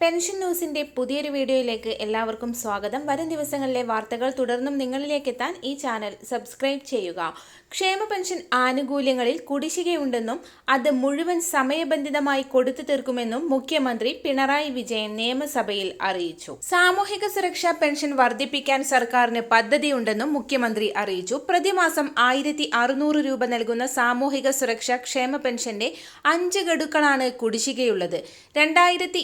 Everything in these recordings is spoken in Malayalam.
പെൻഷൻ ന്യൂസിന്റെ പുതിയൊരു വീഡിയോയിലേക്ക് എല്ലാവർക്കും സ്വാഗതം. വരും ദിവസങ്ങളിലെ വാർത്തകൾ തുടർന്നും നിങ്ങളിലേക്ക് എത്താൻ ഈ ചാനൽ സബ്സ്ക്രൈബ് ചെയ്യുക. ക്ഷേമ പെൻഷൻ ആനുകൂല്യങ്ങളിൽ കുടിശ്ശികയുണ്ടെന്നും അത് മുഴുവൻ സമയബന്ധിതമായി കൊടുത്തു തീർക്കുമെന്നും മുഖ്യമന്ത്രി പിണറായി വിജയൻ നിയമസഭയിൽ അറിയിച്ചു. സാമൂഹിക സുരക്ഷാ പെൻഷൻ വർദ്ധിപ്പിക്കാൻ സർക്കാരിന് പദ്ധതിയുണ്ടെന്നും മുഖ്യമന്ത്രി അറിയിച്ചു. പ്രതിമാസം ആയിരത്തി അറുന്നൂറ് രൂപ നൽകുന്ന സാമൂഹിക സുരക്ഷാ ക്ഷേമ പെൻഷന്റെ അഞ്ച് ഗഡുക്കളാണ് കുടിശ്ശികയുള്ളത്. രണ്ടായിരത്തി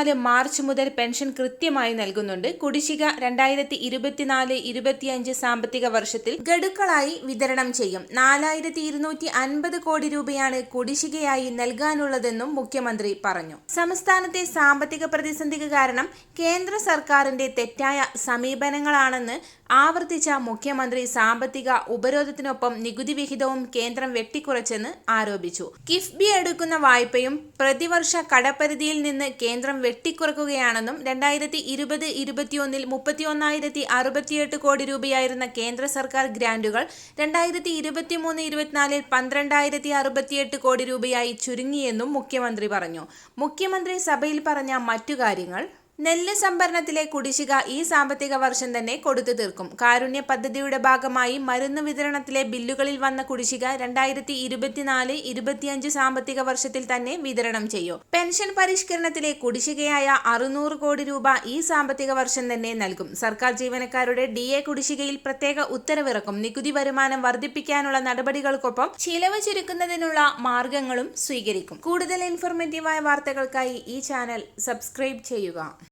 ഇരുപത്തിനാല് മാർച്ച് മുതൽ പെൻഷൻ കൃത്യമായി നൽകുന്നുണ്ട്. കുടിശ്ശിക രണ്ടായിരത്തി ഇരുപത്തിനാല് ഇരുപത്തിയഞ്ച് സാമ്പത്തിക വർഷത്തിൽ ഗഡുക്കളായി വിതരണം ചെയ്യും. നാലായിരത്തി ഇരുന്നൂറ്റി അൻപത് കോടി രൂപയാണ് കുടിശ്ശികയായി നൽകാനുള്ളതെന്നും മുഖ്യമന്ത്രി പറഞ്ഞു. സംസ്ഥാനത്തെ സാമ്പത്തിക പ്രതിസന്ധിക്ക് കാരണം കേന്ദ്ര സർക്കാരിന്റെ തെറ്റായ സമീപനങ്ങളാണെന്ന് ആവർത്തിച്ച മുഖ്യമന്ത്രി സാമ്പത്തിക ഉപരോധത്തിനൊപ്പം നികുതി വിഹിതവും കേന്ദ്രം വെട്ടിക്കുറച്ചെന്ന് ആരോപിച്ചു. കിഫ്ബി എടുക്കുന്ന വായ്പയും പ്രതിവർഷ കടപരിധിയിൽ നിന്ന് കേന്ദ്രം വെട്ടിക്കുറക്കുകയാണെന്നും രണ്ടായിരത്തി ഇരുപത് ഇരുപത്തിയൊന്നിൽ മുപ്പത്തിയൊന്നായിരത്തി അറുപത്തിയെട്ട് കോടി രൂപയായിരുന്ന കേന്ദ്ര സർക്കാർ ഗ്രാൻഡുകൾ രണ്ടായിരത്തി ഇരുപത്തിമൂന്ന് ഇരുപത്തിനാലിൽ പന്ത്രണ്ടായിരത്തി അറുപത്തിയെട്ട് കോടി രൂപയായി ചുരുങ്ങിയെന്നും മുഖ്യമന്ത്രി പറഞ്ഞു. മുഖ്യമന്ത്രി സഭയിൽ പറഞ്ഞ മറ്റു കാര്യങ്ങൾ നെല്ല് സംഭരണത്തിലെ കുടിശ്ശിക ഈ സാമ്പത്തിക വർഷം തന്നെ കൊടുത്തു തീർക്കും. കാരുണ്യ പദ്ധതിയുടെ ഭാഗമായി മരുന്ന് വിതരണത്തിലെ ബില്ലുകളിൽ വന്ന കുടിശ്ശിക രണ്ടായിരത്തി ഇരുപത്തിനാല് ഇരുപത്തിയഞ്ച് സാമ്പത്തിക വർഷത്തിൽ തന്നെ വിതരണം ചെയ്യും. പെൻഷൻ പരിഷ്കരണത്തിലെ കുടിശ്ശികയായ അറുന്നൂറ് കോടി രൂപ ഈ സാമ്പത്തിക വർഷം തന്നെ നൽകും. സർക്കാർ ജീവനക്കാരുടെ ഡി എ കുടിശ്ശികയിൽ പ്രത്യേക ഉത്തരവിറക്കും. നികുതി വരുമാനം വർദ്ധിപ്പിക്കാനുള്ള നടപടികൾക്കൊപ്പം ചിലവ് ചുരുക്കുന്നതിനുള്ള മാർഗങ്ങളും സ്വീകരിക്കും. കൂടുതൽ ഇൻഫോർമേറ്റീവായ വാർത്തകൾക്കായി ഈ ചാനൽ സബ്സ്ക്രൈബ് ചെയ്യുക.